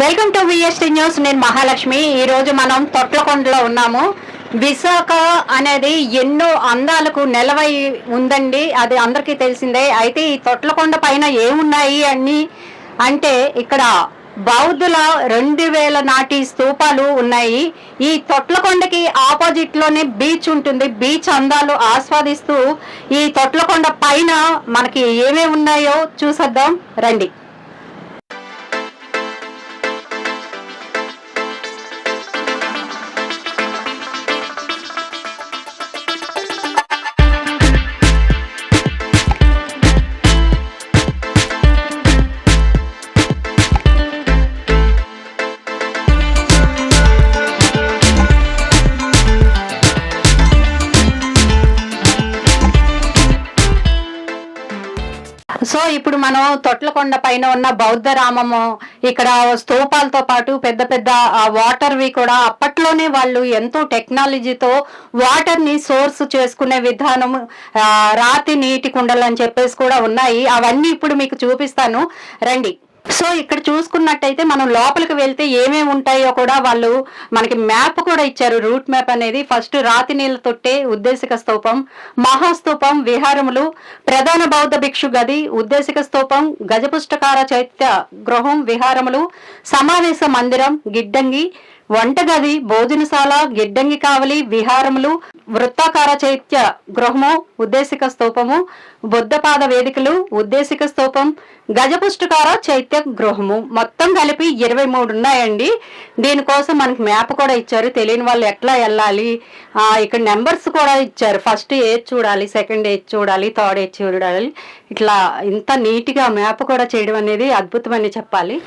Welcome to VST news. నేను మహాలక్ష్మి. ఈ రోజు మనం తొట్లకొండలో ఉన్నాము. విశాఖ అనేది ఎన్నో అందాలకు నెలవై ఉందండి. అది అందరికీ తెలిసిందే. అయితే ఈ తొట్లకొండ పైన ఏమున్నాయి అని అంటే ఇక్కడ బౌద్ధుల రెండు వేల నాటి స్తూపాలు ఉన్నాయి. ఈ తొట్లకొండకి ఆపోజిట్లోనే బీచ్ ఉంటుంది. బీచ్ అందాలు ఆస్వాదిస్తూ ఈ తొట్లకొండ పైన మనకి ఏమేమి ఉన్నాయో చూసేద్దాం. రండి. ఇప్పుడు మనం తొట్లకొండ పైన ఉన్న బౌద్ధ రామము ఇక్కడ స్తూపాలతో పాటు పెద్ద పెద్ద వాటర్వి కూడా అప్పట్లోనే వాళ్ళు ఎంతో టెక్నాలజీతో వాటర్ని సోర్స్ చేసుకునే విధానం రాతి నీటి కుండలు అని చెప్పేసి కూడా ఉన్నాయి. అవన్నీ ఇప్పుడు మీకు చూపిస్తాను. రండి. సో ఇక్కడ చూసుకున్నట్టయితే మనం లోపలికి వెళ్తే ఏమేమి ఉంటాయో కూడా వాళ్ళు మనకి మ్యాప్ కూడా ఇచ్చారు. రూట్ మ్యాప్ అనేది ఫస్ట్ రాతి నీళ్ళ తొట్టే ఉద్దేశిక స్తూపం మహాస్తూపం విహారములు ప్రధాన బౌద్ధ భిక్షు గది ఉద్దేశిక స్తూపం గజపుష్టకార చైత్య గృహం విహారములు సమావేశ మందిరం గిడ్డంగి వంటగది భోజనశాల గిడ్డంగి కావలి విహారములు వృత్తాకార చైత్య గృహము ఉద్దేశిక స్తూపము బుద్ధపాద వేదికలు ఉద్దేశిక స్తూపం గజపుష్టకార చైత్య గృహము. మొత్తం కలిపి ఇరవై మూడు ఉన్నాయండి. దీనికోసం మనకి మ్యాప్ కూడా ఇచ్చారు. తెలియని వాళ్ళు ఎట్లా వెళ్ళాలి? ఇక్కడ నెంబర్స్ కూడా ఇచ్చారు. ఫస్ట్ ఏజ్ చూడాలి సెకండ్ ఏజ్ చూడాలి థర్డ్ ఏజ్ చూడాలి. ఇట్లా ఇంత నీట్గా మ్యాప్ కూడా చేయడం అనేది అద్భుతమని చెప్పాలి.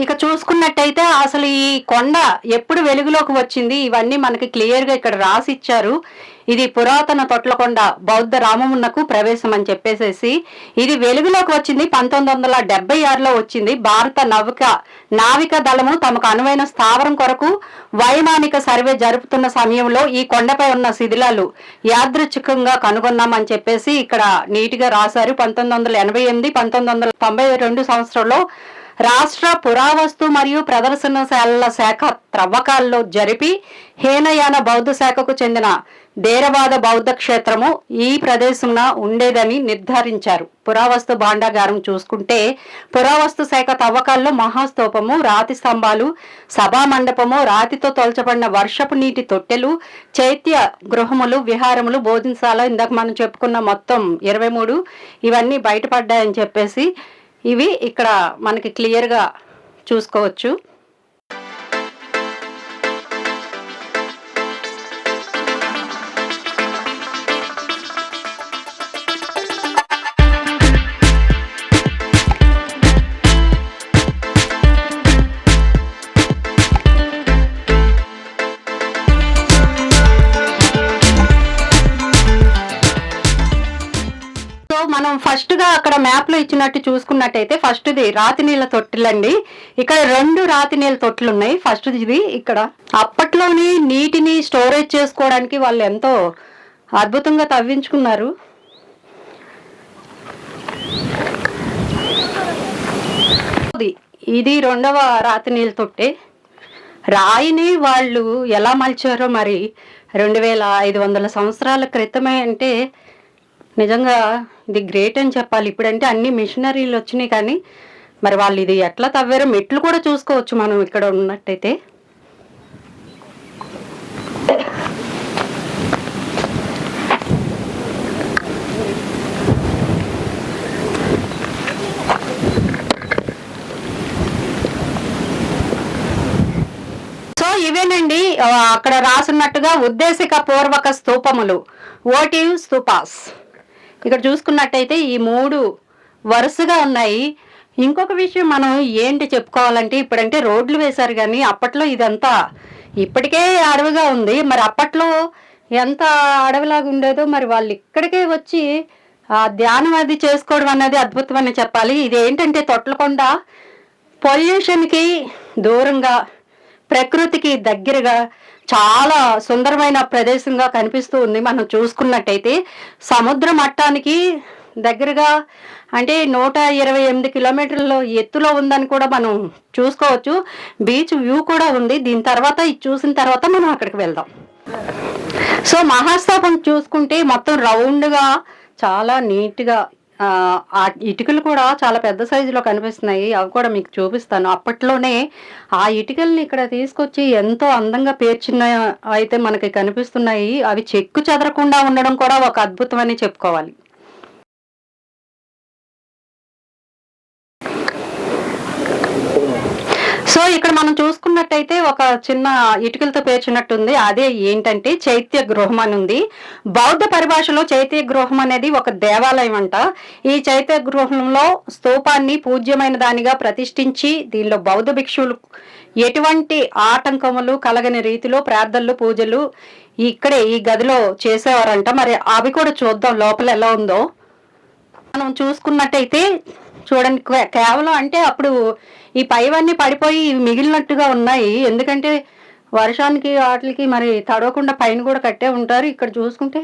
ఇక చూసుకున్నట్టయితే అసలు ఈ కొండ ఎప్పుడు వెలుగులోకి వచ్చింది? ఇవన్నీ మనకి క్లియర్గా ఇక్కడ రాసిచ్చారు. ఇది పురాతన తొట్లకొండ బౌద్ధ రామమున్నకు ప్రవేశం అని చెప్పేసేసి ఇది వెలుగులోకి వచ్చింది పంతొమ్మిది వందల డెబ్బై ఆరులో వచ్చింది. భారత నౌక నావిక దళము తమకు అనువైన స్థావరం కొరకు వైమానిక సర్వే జరుపుతున్న సమయంలో ఈ కొండపై ఉన్న శిథిలాలు యాదృచ్ఛికంగా కనుగొన్నామని చెప్పేసి ఇక్కడ నీట్గా రాశారు. పంతొమ్మిది వందల ఎనభై ఎనిమిది పంతొమ్మిది వందల తొంభై రెండు సంవత్సరంలో రాష్ట్ర పురావస్తు మరియు ప్రదర్శనశాలల శాఖ త్రవ్వకాల్లో జరిపి హేనయాన బౌద్ధ శాఖకు చెందిన ధేరవాద బౌద్ధ క్షేత్రము ఈ ప్రదేశంన ఉండేదని నిర్ధారించారు. పురావస్తు భాండాగారం చూసుకుంటే పురావస్తు శాఖ తవ్వకాల్లో మహాస్తూపము రాతి స్తంభాలు సభా మండపము రాతితో తొలచబడిన వర్షపు నీటి తొట్టెలు చైత్య గృహములు విహారములు భోజనశాల ఇందాక మనం చెప్పుకున్న మొత్తం ఇరవై మూడు ఇవన్నీ బయటపడ్డాయని చెప్పేసి ఇవి ఇక్కడ మనకి క్లియర్గా చూసుకోవచ్చు. మనం ఫస్ట్గా అక్కడ మ్యాప్లో ఇచ్చినట్టు చూసుకున్నట్టయితే ఫస్ట్ ది రాతి నీళ్ళ తొట్టిలండి. ఇక్కడ రెండు రాతి నీళ్ళ తొట్టెలు ఉన్నాయి ఫస్ట్ ఇది ఇక్కడ. అప్పట్లోని నీటిని స్టోరేజ్ చేసుకోవడానికి వాళ్ళు ఎంతో అద్భుతంగా తవ్వించుకున్నారు. ఇది- రెండవ రాతి నీళ్ళ తొట్టి. రాయిని వాళ్ళు ఎలా మలిచారో మరి రెండు వేల ఐదు వందల సంవత్సరాల క్రితమే అంటే నిజంగా ఇది గ్రేట్ అని చెప్పాలి. ఇప్పుడంటే అన్ని మిషనరీలు వచ్చినాయి కానీ మరి వాళ్ళు ఇది ఎట్లా తవ్వారో మెట్లు కూడా చూసుకోవచ్చు మనం ఇక్కడ ఉన్నట్టయితే. సో ఇవేనండి అక్కడ రాసున్నట్టుగా ఉద్దేశిక పూర్వక స్తూపములు ఓటివ్ స్తూపాస్ ఇక్కడ చూసుకున్నట్టయితే ఈ మూడు వరుసగా ఉన్నాయి. ఇంకొక విషయం మనం ఏంటి చెప్పుకోవాలంటే ఇప్పుడంటే రోడ్లు వేశారు కానీ అప్పట్లో ఇదంతా ఇప్పటికే అడవిగా ఉంది. మరి అప్పట్లో ఎంత అడవిలాగా ఉండేదో మరి వాళ్ళు ఇక్కడికే వచ్చి ఆ ధ్యానం అది చేసుకోవడం అనేది అద్భుతం అని చెప్పాలి. ఇది ఏంటంటే తొట్లకొండ పొల్యూషన్కి దూరంగా ప్రకృతికి దగ్గరగా చాలా సుందరమైన ప్రదేశంగా కనిపిస్తూ ఉంది. మనం చూసుకున్నట్టయితే సముద్ర మట్టానికి దగ్గరగా అంటే నూట ఇరవై ఎనిమిది కిలోమీటర్ల ఎత్తులో ఉందని కూడా మనం చూసుకోవచ్చు. బీచ్ వ్యూ కూడా ఉంది. దీని తర్వాత ఇది చూసిన తర్వాత మనం అక్కడికి వెళ్దాం. సో మహాస్థాపం చూసుకుంటే మొత్తం రౌండ్గా చాలా నీట్గా ఆ ఇటుకలు కూడా చాలా పెద్ద సైజులో కనిపిస్తున్నాయి. అవి కూడా మీకు చూపిస్తాను. అప్పట్లోనే ఆ ఇటుకల్ని ఇక్కడ తీసుకొచ్చి ఎంతో అందంగా పేర్చిన అయితే మనకి కనిపిస్తున్నాయి. అవి చెక్కు చెదరకుండా ఉండడం కూడా ఒక అద్భుతం అని చెప్పుకోవాలి. సో ఇక్కడ మనం చూసుకున్నట్టయితే ఒక చిన్న ఇటుకలతో పేర్చినట్టుంది. అదే ఏంటంటే చైత్య గృహం అని ఉంది. బౌద్ధ పరిభాషలో చైత్య గృహం అనేది ఒక దేవాలయం అంట. ఈ చైత్య గృహంలో స్తూపాన్ని పూజ్యమైన దానిగా ప్రతిష్ఠించి దీనిలో బౌద్ధ భిక్షువులు ఎటువంటి ఆటంకములు కలగని రీతిలో ప్రార్థనలు పూజలు ఇక్కడే ఈ గదిలో చేసేవారంట. మరి అవి కూడా చూద్దాం లోపల ఎలా ఉందో. మనం చూసుకున్నట్టయితే చూడండి కేవలం అంటే అప్పుడు ఈ పైవన్నీ పడిపోయి ఇవి మిగిలినట్టుగా ఉన్నాయి. ఎందుకంటే వర్షానికి వాటికి మరి తడవకుండా పైన కూడా కట్టే ఉంటారు. ఇక్కడ చూసుకుంటే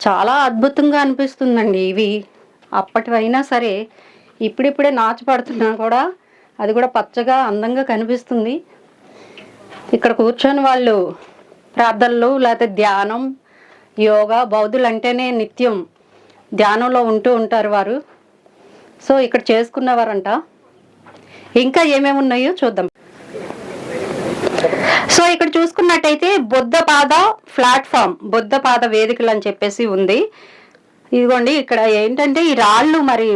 చాలా అద్భుతంగా అనిపిస్తుందండి ఇవి. అప్పటివైనా సరే ఇప్పుడిప్పుడే నాచు పడుతున్నా కూడా అది కూడా పచ్చగా అందంగా కనిపిస్తుంది. ఇక్కడ కూర్చొని వాళ్ళు ప్రార్థనలు లేకపోతే ధ్యానం యోగా బౌద్ధులు అంటేనే నిత్యం ధ్యానంలో ఉంటూ ఉంటారు వారు. సో ఇక్కడ చేసుకున్నవారంట. ఇంకా ఏమేమి ఉన్నాయో చూద్దాం. సో ఇక్కడ చూసుకున్నట్టయితే బుద్ధపాద ప్లాట్ఫామ్ బుద్ధపాద వేదికలు అని చెప్పేసి ఉంది. ఇదిగోండి ఇక్కడ ఏంటంటే ఈ రాళ్ళు మరి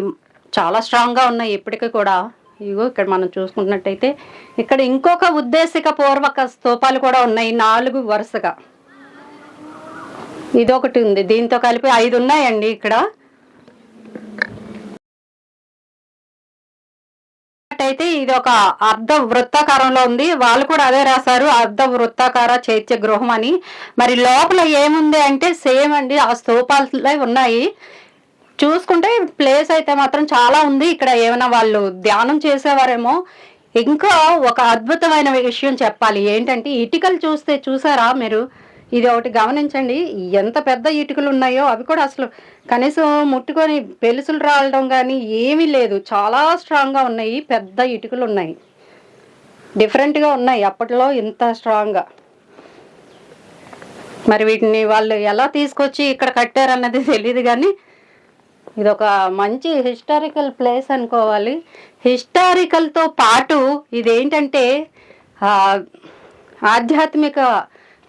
చాలా స్ట్రాంగ్గా ఉన్నాయి ఇప్పటికీ కూడా. ఇదిగో ఇక్కడ మనం చూసుకున్నట్టయితే ఇక్కడ ఇంకొక ఉద్దేశిక పూర్వక స్తూపాలు కూడా ఉన్నాయి నాలుగు వరుసగా. ఇదొకటి ఉంది దీంతో కలిపి ఐదు ఉన్నాయండి ఇక్కడ. అయితే ఇది ఒక అర్ధ వృత్తాకారంలో ఉంది. వాళ్ళు కూడా అదే రాశారు అర్ధ వృత్తాకార చైత్య గృహం అని. మరి లోపల ఏముంది అంటే సేమ్ అండి ఆ స్తూపాలే ఉన్నాయి. చూసుకుంటే ప్లేస్ అయితే మాత్రం చాలా ఉంది. ఇక్కడ ఏమైనా వాళ్ళు ధ్యానం చేసేవారేమో. ఇంకా ఒక అద్భుతమైన విషయం చెప్పాలి. ఏంటంటే ఇటుకలు చూస్తే చూసారా మీరు? ఇది ఒకటి గమనించండి. ఎంత పెద్ద ఇటుకలు ఉన్నాయో అవి కూడా అసలు కనీసం ముట్టుకొని పెలుసులు రావడం కానీ ఏమీ లేదు. చాలా స్ట్రాంగ్గా ఉన్నాయి. పెద్ద ఇటుకలు ఉన్నాయి. డిఫరెంట్గా ఉన్నాయి అప్పట్లో ఇంత స్ట్రాంగ్గా మరి వీటిని వాళ్ళు ఎలా తీసుకొచ్చి ఇక్కడ కట్టారన్నది తెలియదు కానీ ఇది ఒక మంచి హిస్టారికల్ ప్లేస్ అనుకోవాలి. హిస్టారికల్తో పాటు ఇదేంటంటే ఆధ్యాత్మిక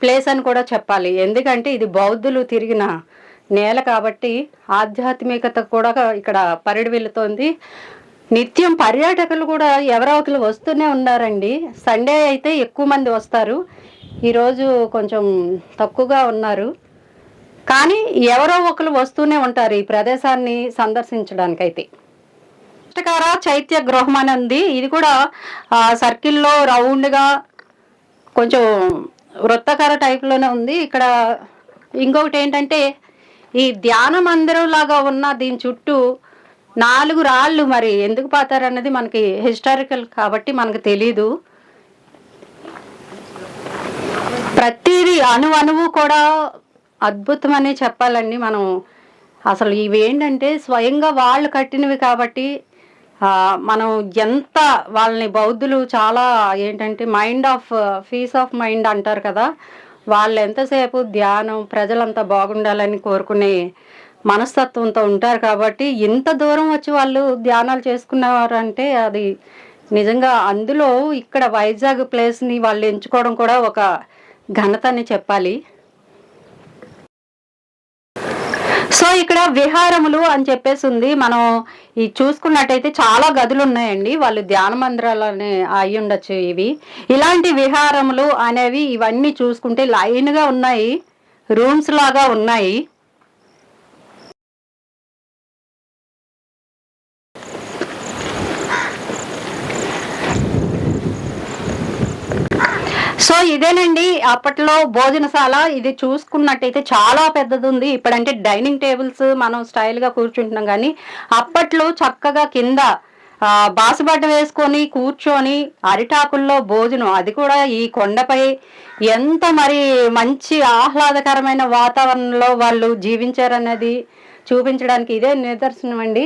ప్లేస్ అని కూడా చెప్పాలి. ఎందుకంటే ఇది బౌద్ధులు తిరిగిన నేల కాబట్టి ఆధ్యాత్మికత కూడా ఇక్కడ పరిడివిల్లుతోంది. నిత్యం పర్యాటకులు కూడా ఎవరో వస్తూనే ఉన్నారండి. సండే అయితే ఎక్కువ మంది వస్తారు. ఈరోజు కొంచెం తక్కువగా ఉన్నారు. కానీ ఎవరో ఒకరు వస్తూనే ఉంటారు ఈ ప్రదేశాన్ని సందర్శించడానికైతే. అష్టకార చైత్య గృహం అని ఉంది. ఇది కూడా సర్కిల్లో రౌండ్గా కొంచెం వృత్తాకార టైప్లోనే ఉంది. ఇక్కడ ఇంకొకటి ఏంటంటే ఈ ధ్యాన మందిరం లాగా ఉన్న దీని చుట్టూ నాలుగు రాళ్ళు మరి ఎందుకు పాతారన్నది మనకి హిస్టారికల్ కాబట్టి మనకు తెలీదు. ప్రతిదీ అణు అణువు కూడా అద్భుతమనే చెప్పాలండి మనం. అసలు ఇవి ఏంటంటే స్వయంగా వాళ్ళు కట్టినవి కాబట్టి మనం ఎంత వాళ్ళని బౌద్ధులు చాలా ఏంటంటే mind of peace of mind అంటారు కదా వాళ్ళు ఎంతసేపు ధ్యానం ప్రజలంతా బాగుండాలని కోరుకునే మనస్తత్వంతో ఉంటారు కాబట్టి ఇంత దూరం వచ్చి వాళ్ళు ధ్యానాలు చేసుకునేవారు అంటే అది నిజంగా అందులో ఇక్కడ వైజాగ్ ప్లేస్ని వాళ్ళు ఎంచుకోవడం కూడా ఒక ఘనత అని చెప్పాలి. సో ఇక్కడ విహారములు అని చెప్పేసి ఉంది. మనం ఈ చూసుకున్నట్టయితే చాలా గదులు ఉన్నాయండి. వాళ్ళు ధ్యాన మందిరాలు అయి ఉండొచ్చు ఇవి. ఇలాంటి విహారములు అనేవి ఇవన్నీ చూసుకుంటే లైన్గా ఉన్నాయి. రూమ్స్ లాగా ఉన్నాయి. సో ఇదేనండి అప్పట్లో భోజనశాల. ఇది చూసుకున్నట్టయితే చాలా పెద్దది ఉంది ఇప్పుడంటే డైనింగ్ టేబుల్స్ మనం స్టైల్గా కూర్చుంటున్నాం కానీ అప్పట్లో చక్కగా కింద బాసుబట్ట వేసుకొని కూర్చొని అరిటాకుల్లో భోజనం. అది కూడా ఈ కొండపై ఎంత మరి మంచి ఆహ్లాదకరమైన వాతావరణంలో వాళ్ళు జీవించారన్నది చూపించడానికి ఇదే నిదర్శనం అండి.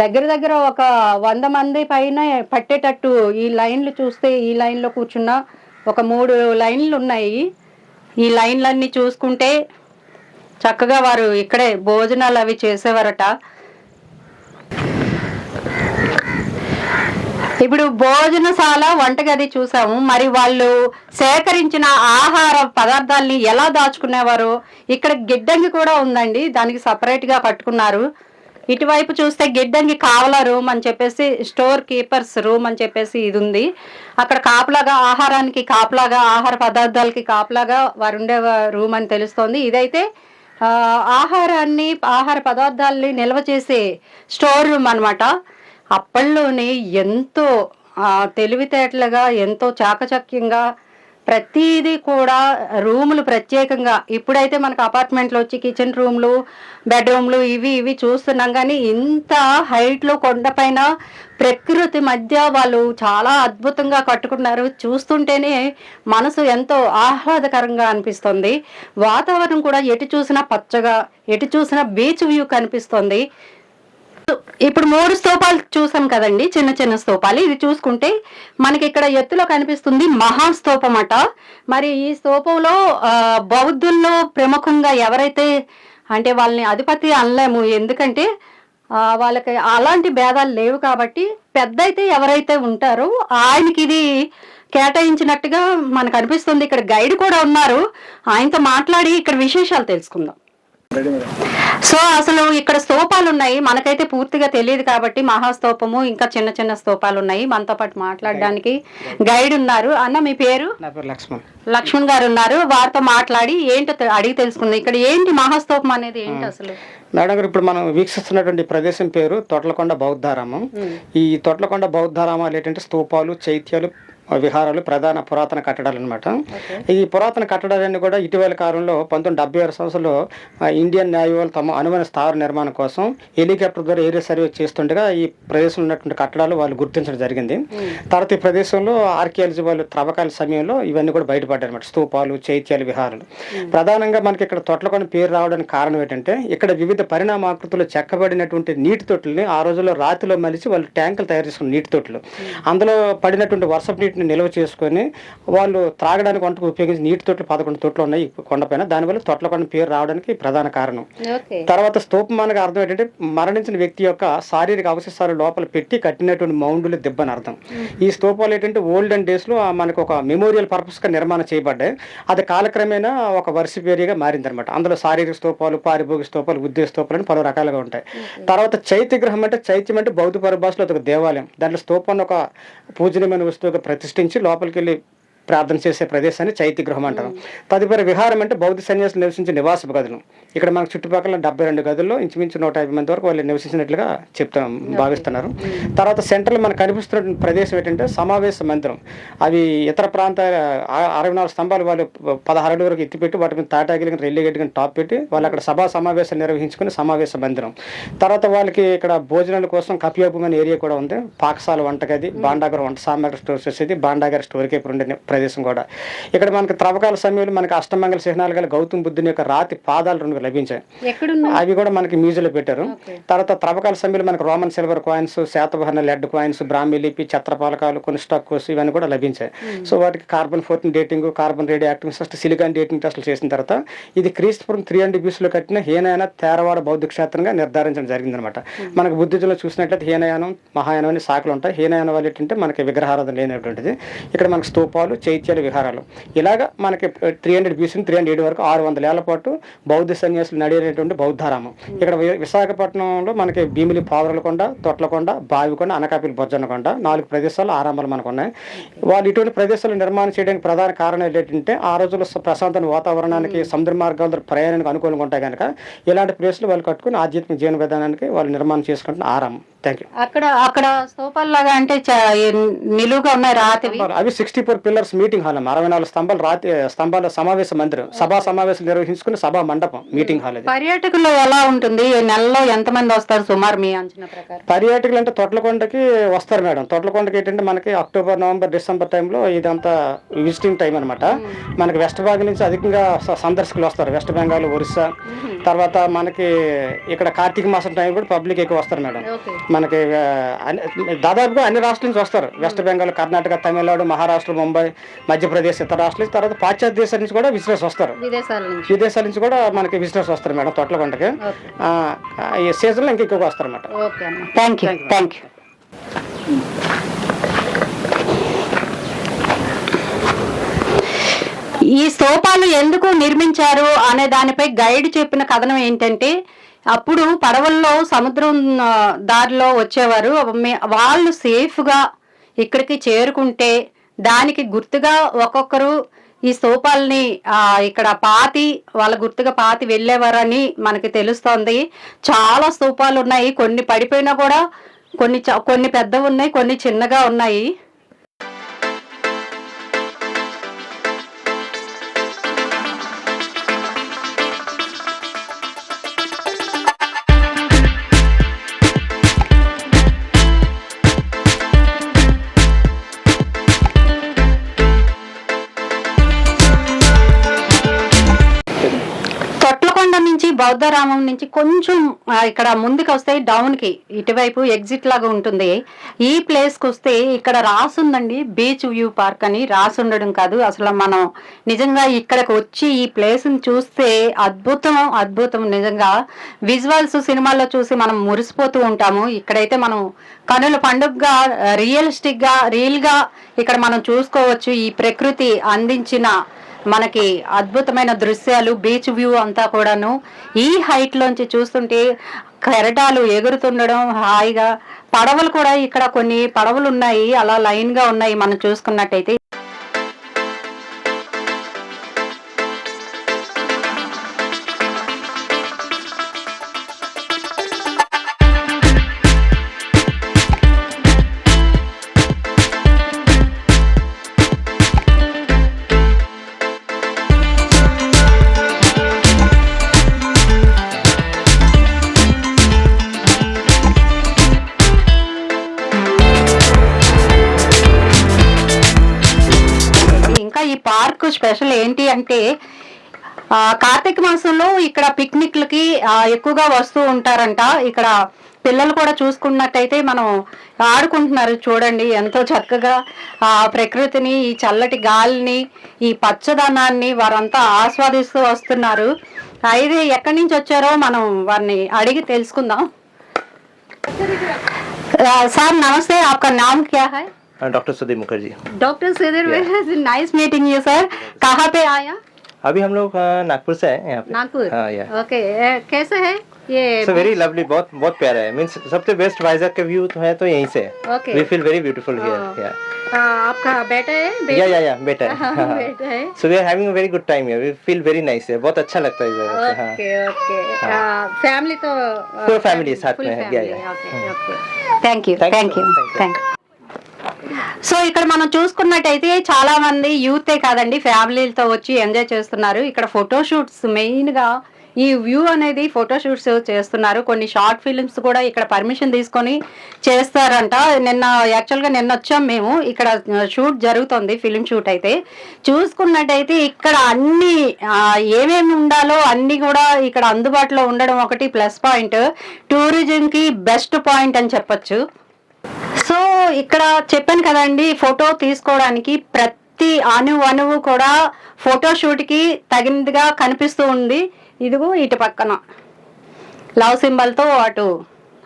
దగ్గర దగ్గర ఒక వంద మంది పైన పట్టేటట్టు ఈ లైన్లు చూస్తే ఈ లైన్లో కూర్చున్న ఒక మూడు లైన్లు ఉన్నాయి ఈ లైన్లన్నీ చూసుకుంటే చక్కగా వారు ఇక్కడే భోజనాలు అవి చేసేవారట. ఇప్పుడు భోజనశాల వంటగది చూసాము. మరి వాళ్ళు సేకరించిన ఆహార పదార్థాలని ఎలా దాచుకునేవారు? ఇక్కడ గిడ్డంగి కూడా ఉందండి. దానికి సపరేట్గా కట్టుకున్నారు. ఇటువైపు చూస్తే గిడ్డంగి కావల రూమ్ అని చెప్పేసి స్టోర్ కీపర్స్ రూమ్ అని చెప్పేసి ఇది ఉంది అక్కడ కాపలాగా ఆహారానికి కాపలాగా ఆహార పదార్థాలకి కాపలాగా వారు ఉండే రూమ్ అని తెలుస్తోంది. ఇదైతే ఆహారాన్ని ఆహార పదార్థాలని నిల్వ చేసే స్టోర్ రూమ్ అనమాట అప్పట్లోనే ఎంతో తెలివితేటలుగా ఎంతో చాకచక్యంగా ప్రతిదీ కూడా రూములు ప్రత్యేకంగా. ఇప్పుడైతే మనకు అపార్ట్మెంట్లో వచ్చి కిచెన్ రూమ్లు బెడ్రూమ్లు ఇవి ఇవి చూస్తున్నాం. కానీ ఇంత హైట్లో కొండపైన ప్రకృతి మధ్య వాళ్ళు చాలా అద్భుతంగా కట్టుకున్నారు. చూస్తుంటేనే మనసు ఎంతో ఆహ్లాదకరంగా అనిపిస్తుంది. వాతావరణం కూడా ఎటు చూసినా పచ్చగా ఎటు చూసినా బీచ్ వ్యూ కనిపిస్తుంది. ఇప్పుడు మూడు స్తూపాలు చూసాం కదండి చిన్న చిన్న స్తూపాలు. ఇది చూసుకుంటే మనకి ఇక్కడ ఎత్తులో కనిపిస్తుంది మహాస్తూపం అట. మరి ఈ స్తూపంలో బౌద్ధుల్లో ప్రముఖంగా ఎవరైతే అంటే వాళ్ళని అధిపతి అనలేము. ఎందుకంటే వాళ్ళకి అలాంటి భేదాలు లేవు కాబట్టి పెద్ద అయితే ఎవరైతే ఉంటారో ఆయనకి ఇది కేటాయించినట్టుగా మనకు అనిపిస్తుంది. ఇక్కడ గైడ్ కూడా ఉన్నారు. ఆయనతో మాట్లాడి ఇక్కడ విశేషాలు తెలుసుకుందాం. సో అసలు ఇక్కడ స్తూపాలు ఉన్నాయి. మనకైతే పూర్తిగా తెలియదు కాబట్టి మహాస్తూపము ఇంకా చిన్న చిన్న స్తూపాలు ఉన్నాయి. మనతో పాటు మాట్లాడడానికి గైడ్ ఉన్నారు. అన్న మీ పేరు? లక్ష్మణ్. లక్ష్మణ్ గారు ఉన్నారు. వారితో మాట్లాడి ఏంటో అడిగి తెలుసుకుందాం. ఇక్కడ ఏంటి మహాస్తూపం అనేది? ఏంటి అసలు? మేడం గారు ఇప్పుడు మనం వీక్షిస్తున్నటువంటి ప్రదేశం పేరు తొట్లకొండ బౌద్ధారామం ఈ తొట్లకొండ బౌద్ధారామాలు ఏంటంటే స్తూపాలు చైత్యాలు విహారాలు ప్రధాన పురాతన కట్టడాలు అనమాట ఈ పురాతన కట్టడాలన్నీ కూడా ఇటీవల కాలంలో పంతొమ్మిది డెబ్బై ఆరు సంవత్సరంలో ఇండియన్ న్యాయవాళ్ళు తమ అనువైన స్థావర నిర్మాణం కోసం హెలికాప్టర్ ద్వారా ఏరియా సర్వే చేస్తుండగా ఈ ప్రదేశంలో ఉన్నటువంటి కట్టడాలు వాళ్ళు గుర్తించడం జరిగింది. తర్వాత ఈ ప్రదేశంలో ఆర్కియాలజీ వాళ్ళు త్రవ్వకాల సమయంలో ఇవన్నీ కూడా బయటపడ్డాయి అనమాట స్తూపాలు చైత్యాలు విహారాలు. ప్రధానంగా మనకి ఇక్కడ తొట్లకొని పేరు రావడానికి కారణం ఏంటంటే ఇక్కడ వివిధ పరిణామాకృతులు చెక్కబడినటువంటి నీటి తొట్టుల్ని ఆ రోజుల్లో రాతిలో మలిచి వాళ్ళు ట్యాంకులు తయారు చేసుకున్న నీటి తొట్టులు. అందులో పడినటువంటి వర్షపు నీటిని నిల్వ చేసుకొని వాళ్ళు త్రాగడానికి వంటకు ఉపయోగించిన నీటి తొట్లు పదకొండు తొట్లు ఉన్నాయి కొండపైన దానివల్ల తొట్లకొండ పేరు రావడానికి ప్రధాన కారణం. తర్వాత స్తూపం అనగా అర్థం ఏంటంటే మరణించిన వ్యక్తి యొక్క శారీరక అవశేషాలు లోపల పెట్టి కట్టినటువంటి మౌండులు దిబ్బని అర్థం. ఈ స్తూపాలు ఏంటంటే ఓల్డెన్ డేస్లో ఆ మనకు ఒక మెమోరియల్ పర్పస్గా నిర్మాణం చేయబడ్డాయి. అది కాలక్రమేణా ఒక వర్ష పేరుగా మారిందనమాట అందులో శారీరక స్తూపాలు పారిభోగిక స్తూపాలు ఉద్దేశ స్తూపాలు అని పలు రకాలుగా ఉంటాయి. తర్వాత చైత్య గ్రహం అంటే చైత్యం అంటే బౌద్ధ పరిభాషలో ఒక దేవాలయం. దాంట్లో స్తూపాన్ని ఒక పూజనీయమైన వస్తువుగా ప్రతిష్ఠించి లోపలికి వెళ్ళి ప్రార్థన చేసే ప్రదేశాన్ని చైత్య గృహం అంటారు. తదుపరి విహారం అంటే బౌద్ధ సన్యాసులు నివసించే నివాస గదులు. ఇక్కడ మనకు చుట్టుపక్కల డెబ్బై రెండు గదుల్లో ఇంచుమించు నూట యాభై మంది వరకు వాళ్ళు నివసించినట్లుగా చెప్తాం భావిస్తున్నారు. తర్వాత సెంట్రల్ మనకు కనిపిస్తున్న ప్రదేశం ఏంటంటే సమావేశ మందిరం. అవి ఇతర ప్రాంత అరవై నాలుగు స్తంభాలు వాళ్ళు పదహారు వరకు ఎత్తిపెట్టి వాటి మీద తాటాగిలి కానీ రెల్లి గట్టి కానీ టాప్ పెట్టి వాళ్ళు అక్కడ సభా సమావేశాలు నిర్వహించుకుని సమావేశ మందిరం. తర్వాత వాళ్ళకి ఇక్కడ భోజనాల కోసం కపియాపం అనే ఏరియా కూడా ఉంది. పాకశాల వంటగది బాండాగర్ వంట సామాగ్రి స్టోర్ చేసేది బాండాగర్ స్టోర్ కీపర్ ఉండే ప్రదేశం కూడా. ఇక్కడ మనకి త్రవ్వకాల సమయంలో మనకి అష్టమంగళ చిహ్నాలు గల గౌతమ్ బుద్ధుని యొక్క రాతి పాదాలు రెండు లభించాయి. అవి కూడా మనకి మ్యూజియంలో పెట్టారు. తర్వాత త్రవ్వకాల సమయంలో మనకి Roman silver coins Satavahana lead coins Brahmi లిపి చత్రపాలకాలు కొన్ని స్టాక్స్ ఇవన్నీ కూడా లభించాయి. సో వాటికి carbon fourteen dating carbon radio active first silicon dating టెస్టులు చేసిన తర్వాత ఇది క్రీస్తుపురం త్రీ హండ్రెడ్ బీస్లో కట్టిన హీనయాన తేరవాడ బౌద్ధ క్షేత్రంగా నిర్ధారించడం జరిగిందనమాట మనకు బుద్ధిజంలో చూసినట్లయితే హీనయానం మహాయానం అనే శాఖలు ఉంటాయి. హీనయానం వాళ్ళు ఏంటంటే మనకి విగ్రహారాధన లేనటువంటిది. ఇక్కడ మనకి స్తూపాలు చైత్యాలు విహారాలు. ఇలాగ మనకి three hundred BC three hundred వరకు ఆరు వందల ఏళ్ళ పాటు బౌద్ధ సన్యాసులు నడినటువంటి బౌద్ధారామం. ఇక్కడ విశాఖపట్నంలో మనకి భీమిలి పావురలకొండ తొట్లకొండ బావికొండ అనకాపల్లి బొజ్జన్నకొండ నాలుగు ప్రదేశాలు ఆరామాలు మనకు ఉన్నాయి. వాళ్ళు ఇటువంటి ప్రదేశాలు నిర్మాణం చేయడానికి ప్రధాన కారణం ఏంటంటే ఆ రోజుల్లో ప్రశాంతమైన వాతావరణానికి సముద్ర మార్గాల ప్రయాణానికి అనుకూలంగా ఉంటాయి కనుక ఇలాంటి ప్లేస్లు వాళ్ళు కట్టుకుని ఆధ్యాత్మిక జీవన విధానానికి వాళ్ళు నిర్మాణం చేసుకుంటున్న ఆరామం థ్యాంక్ యూ అక్కడ అక్కడ స్తూపాలు లాగా అంటే నిలువుగా ఉన్నాయి రాతివి. అవి sixty four pillars meeting hall అమ్మ. అరవై నాలుగు స్తంభాలు రాతి స్తంభాల సమావేశ మందిరం సభా సమావేశాలు నిర్వహించుకుని సభా మండపం మీటింగ్ హాల్ అది. పర్యాటకులు ఎలా ఉంటుంది? ఈ నెలలో ఎంతమంది వస్తారు? సుమారు మీ అంచనా ప్రకారం. పర్యాటకులు అంటే తొట్లకొండకి వస్తారు మేడం. తొట్లకొండకి ఏంటంటే మనకి అక్టోబర్ నవంబర్ డిసెంబర్ టైంలో ఇదంతా విజిటింగ్ టైం అనమాట మనకి వెస్ట్ భాగం నుంచి అధికంగా స- సందర్శకులు వస్తారు. వెస్ట్ బెంగాల్ ఒరిస్సా. తర్వాత మనకి ఇక్కడ కార్తీక మాసం టైం కూడా పబ్లిక్ ఎక్కువ వస్తారు మేడం. ఓకే. మనకి ఆ, అన్ని- దాదాపుగా అన్ని రాష్ట్రాల నుంచి వస్తారు. వెస్ట్ బెంగాల్ కర్ణాటక తమిళనాడు మహారాష్ట్ర ముంబై మధ్యప్రదేశ్ ఇతర రాష్ట్రాల నుంచి తర్వాత పాశ్చాత్య దేశాల నుంచి కూడా విజిటర్స్ వస్తారు. విదేశాల నుంచి. విదేశాల నుంచి కూడా మనకి విజిటర్స్ వస్తారు మేడం తొట్లకొండకి ఓకే. ఆ, ఈ సీజన్లో ఇంకా ఎక్కువగా వస్తారు అన్నమాట ఓకే అన్న థ్యాంక్ యూ థ్యాంక్ యూ ఈ స్తూపాలు ఎందుకు నిర్మించారు అనే దానిపై గైడ్ చెప్పిన కథనం ఏంటంటే అప్పుడు పడవల్లో సముద్రం దారిలో వచ్చేవారు. మే- వాళ్ళు సేఫ్గా ఇక్కడికి చేరుకుంటే దానికి గుర్తుగా ఒక్కొక్కరు ఈ స్తూపాలని ఇక్కడ పాతి వాళ్ళ గుర్తుగా పాతి వెళ్ళేవారని మనకి తెలుస్తోంది. చాలా స్తూపాలు ఉన్నాయి కొన్ని పడిపోయినా కూడా కొన్ని కొన్ని పెద్దవి ఉన్నాయి కొన్ని చిన్నగా ఉన్నాయి. బౌద్ధరామం నుంచి కొంచెం ఇక్కడ ముందుకు వస్తే డౌన్కి ఇటువైపు ఎగ్జిట్ లాగా ఉంటుంది. ఈ ప్లేస్కి వస్తే ఇక్కడ రాసుందండి బీచ్ వ్యూ పార్క్ అని రాసుండడం కాదు. అసలు మనం నిజంగా ఇక్కడికి వచ్చి ఈ ప్లేస్ని చూస్తే అద్భుతం అద్భుతం నిజంగా. విజువల్స్ సినిమాల్లో చూసి మనం మురిసిపోతూ ఉంటాము. ఇక్కడైతే మనం కనుల పండుగగా రియలిస్టిక్గా రియల్గా ఇక్కడ మనం చూసుకోవచ్చు. ఈ ప్రకృతి అందించిన మనకి అద్భుతమైన దృశ్యాలు బీచ్ వ్యూ అంతా కూడాను. ఈ హైట్ లోంచి చూస్తుంటే కెరటాలు ఎగురుతుండడం హాయిగా. పడవలు కూడా ఇక్కడ కొన్ని పడవలు ఉన్నాయి. అలా లైన్గా ఉన్నాయి మనం చూసుకున్నట్టయితే. ఏంటి అంటే కార్తీక మాసంలో ఇక్కడ పిక్నిక్లకి ఎక్కువగా వస్తూ ఉంటారంట. ఇక్కడ పిల్లలు కూడా చూసుకున్నట్టయితే మనం ఆడుకుంటున్నారు చూడండి ఎంతో చక్కగా. ఆ ప్రకృతిని ఈ చల్లటి గాలిని ఈ పచ్చదనాన్ని వారంతా ఆస్వాదిస్తూ వస్తున్నారు. అయితే ఎక్కడి నుంచి వచ్చారో మనం వారిని అడిగి తెలుసుకుందాం. సార్ నమస్తే. ఆప్కా నామ్ క్యా high? And doctor Sudhir Mukherjee. Doctor Sudhir nice meeting you sir कहाँ पे आया? अभी हम लोग हाँ, नागपुर से आए यहाँ पे। नागपुर? हाँ, ओके कैसे है ये सो वेरी लवली बहुत बहुत प्यारा है। मींस सबसे बेस्ट वाइजर के व्यू तो है तो यहीं से। Okay we feel very beautiful here या आपका बेटा है? या या या बेटा है। बेटा है। So we are having a very good time here we feel very nice है बहुत अच्छा लगता है इधर ओके ओके फैमिली तो पूरा फैमिली साथ में है। Yeah yeah okay okay thank you thank you thank you so ఇక్కడ మనం చూసుకున్నట్టయితే చాలా మంది యూతే కాదండి ఫ్యామిలీలతో వచ్చి ఎంజాయ్ చేస్తున్నారు. ఇక్కడ ఫోటోషూట్స్ మెయిన్గా మెయిన్గా ఈ వ్యూ అనేది ఫోటోషూట్స్ చేస్తున్నారు. కొన్ని షార్ట్ ఫిలిమ్స్ కూడా ఇక్కడ పర్మిషన్ తీసుకొని చేస్తారంట. నిన్న యాక్చువల్గా నిన్న వచ్చాం మేము. ఇక్కడ షూట్ జరుగుతుంది ఫిలిం షూట్ అయితే. చూసుకున్నట్టయితే ఇక్కడ అన్ని ఏమేమి ఉండాలో అన్ని కూడా ఇక్కడ అందుబాటులో ఉండడం ఒకటి ప్లస్ పాయింట్. టూరిజంకి బెస్ట్ పాయింట్ అని చెప్పొచ్చు. సో ఇక్కడ చెప్పాను కదండి ఫోటో తీసుకోవడానికి ప్రతి అణు అణువు కూడా ఫోటో షూట్కి తగినదిగా కనిపిస్తూ ఉంది. ఇదిగో ఇటు పక్కన. లవ్ సింబల్తో అటు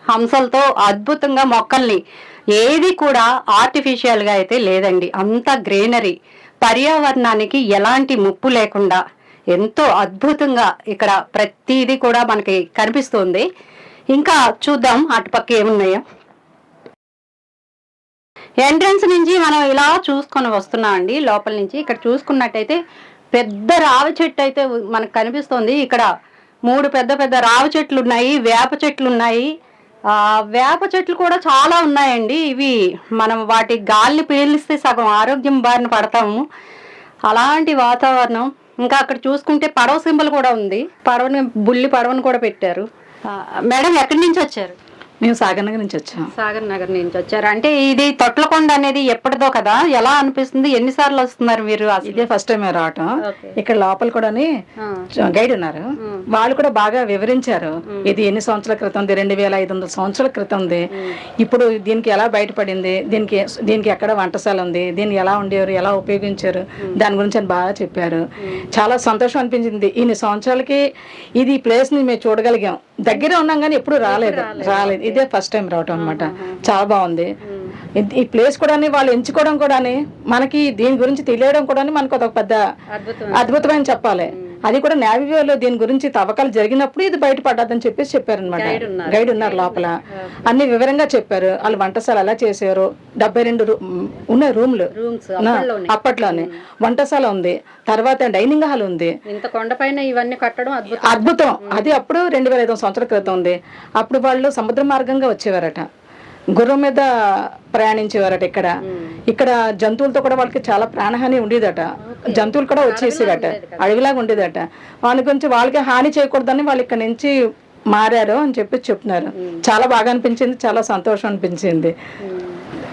హంసలతో అద్భుతంగా మొక్కల్ని. ఏది కూడా ఆర్టిఫిషియల్గా అయితే లేదండి. అంత గ్రీనరీ. పర్యావరణానికి ఎలాంటి ముప్పు లేకుండా ఎంతో అద్భుతంగా ఇక్కడ ప్రతిదీ కూడా మనకి కనిపిస్తుంది ఇంకా చూద్దాం అటుపక్క ఏమున్నాయో. ఎంట్రన్స్ నుంచి మనం ఇలా చూసుకొని వస్తున్నాం అండి. లోపల నుంచి ఇక్కడ చూసుకున్నట్టయితే పెద్ద రావి చెట్టు అయితే మనకు కనిపిస్తుంది. ఇక్కడ మూడు పెద్ద పెద్ద రావి చెట్లు ఉన్నాయి వేప చెట్లు ఉన్నాయి. ఆ, వేప చెట్లు కూడా చాలా ఉన్నాయండి. ఇవి మనం వాటి గాలిని పీలిస్తే సగం ఆరోగ్యం బారిన పడతాము. అలాంటి వాతావరణం. ఇంకా అక్కడ చూసుకుంటే పడవ సింబల్ కూడా ఉంది. పడవని బుల్లి పడవని కూడా పెట్టారు. మేడం ఎక్కడి నుంచి వచ్చారు? మేము సాగర్నగర్ నుంచి వచ్చాం సాగర్ నగర్ నుంచి వచ్చారు? అంటే ఇది తొట్లకొండ అనేది ఎప్పటిదో కదా? ఎలా అనిపిస్తుంది? ఎన్నిసార్లు వస్తున్నారు మీరు? ఇదే ఫస్ట్ టైం రావటం. ఇక్కడ లోపల కూడాని ఆ. గైడ్ ఉన్నారు. వాళ్ళు కూడా బాగా వివరించారు. ఇది ఎన్ని సంవత్సరాల క్రితం ఉంది? రెండు వేల ఐదు వందల సంవత్సరాల క్రితం ఉంది. ఇప్పుడు దీనికి ఎలా బయటపడింది? దీనికి దీనికి ఎక్కడ వంటశాల ఉంది? దీన్ని ఎలా ఉండేవారు? ఎలా ఉపయోగించారు? దాని గురించి అని బాగా చెప్పారు. చాలా సంతోషం అనిపించింది. ఇన్ని సంవత్సరాలకి ఇది ఈ ప్లేస్ని మేము చూడగలిగాం. దగ్గర ఉన్నాం కానీ ఎప్పుడు రాలేదు. రాలేదు. ఇదే ఫస్ట్ టైం రావటం అన్నమాట. చాలా బాగుంది. ఈ ప్లేస్ కూడా వాళ్ళు ఎంచుకోవడం కూడా మనకి దీని గురించి తెలియడం కూడా మనకు అదొక పెద్ద అద్భుతం అద్భుతమైన చెప్పాలి. అది కూడా నేవివేలో దీని గురించి తవ్వకాలు జరిగినప్పుడు ఇది బయటపడ్డదని చెప్పేసి చెప్పారనమాట గైడ్ ఉన్నారు. లోపల. అన్ని వివరంగా చెప్పారు. వాళ్ళు వంటశాల ఎలా చేశారు? డెబ్బై రెండు ఉన్నాయి రూమ్లు. అప్పట్లోనే. వంటశాల ఉంది. తర్వాత డైనింగ్ హాల్ ఉంది. ఇంత కొండపైన ఇవన్నీ కట్టడం అద్భుతం. అద్భుతం. అది అప్పుడు రెండు వేల ఐదు సంవత్సరాల క్రితం ఉంది. అప్పుడు వాళ్ళు సముద్ర మార్గంగా వచ్చేవారట. గుర్రం మీద ప్రయాణించేవారట ఇక్కడ. ఇక్కడ జంతువులతో కూడా వాళ్ళకి చాలా ప్రాణహాని ఉండేదట. జంతువులు కూడా వచ్చేసేదట. అడవిలాగా ఉండేదట. వాళ్ళ గురించి వాళ్ళకి హాని చేయకూడదని వాళ్ళు ఇక్కడ నుంచి మారారు అని చెప్పి చెప్తున్నారు చాలా బాగా అనిపించింది చాలా సంతోషం అనిపించింది.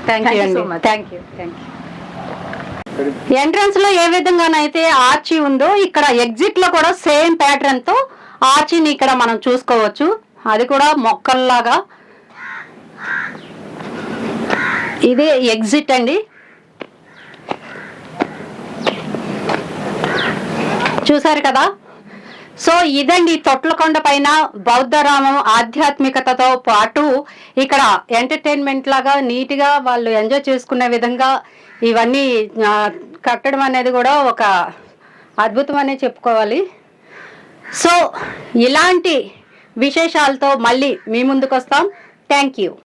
థ్యాంక్ యూ అండి. థ్యాంక్ యూ థ్యాంక్ యూ ఎంట్రన్స్లో ఏ విధంగానైతే ఆర్చి ఉందో ఇక్కడ ఎగ్జిట్లో కూడా సేమ్ ప్యాటర్న్తో ఆర్చిని ఇక్కడ మనం చూసుకోవచ్చు. అది కూడా మొక్కల్లాగా ఇదే ఎగ్జిట్ అండి. చూసారు కదా? సో ఇదండి తొట్లకొండ పైన బౌద్ధరామం ఆధ్యాత్మికతతో పాటు ఇక్కడ ఎంటర్టైన్మెంట్ లాగా నీట్గా వాళ్ళు ఎంజాయ్ చేసుకునే విధంగా ఇవన్నీ కట్టడం అనేది కూడా ఒక అద్భుతం అనే చెప్పుకోవాలి. సో ఇలాంటి విశేషాలతో మళ్ళీ మీ ముందుకు వస్తాం థ్యాంక్ యూ.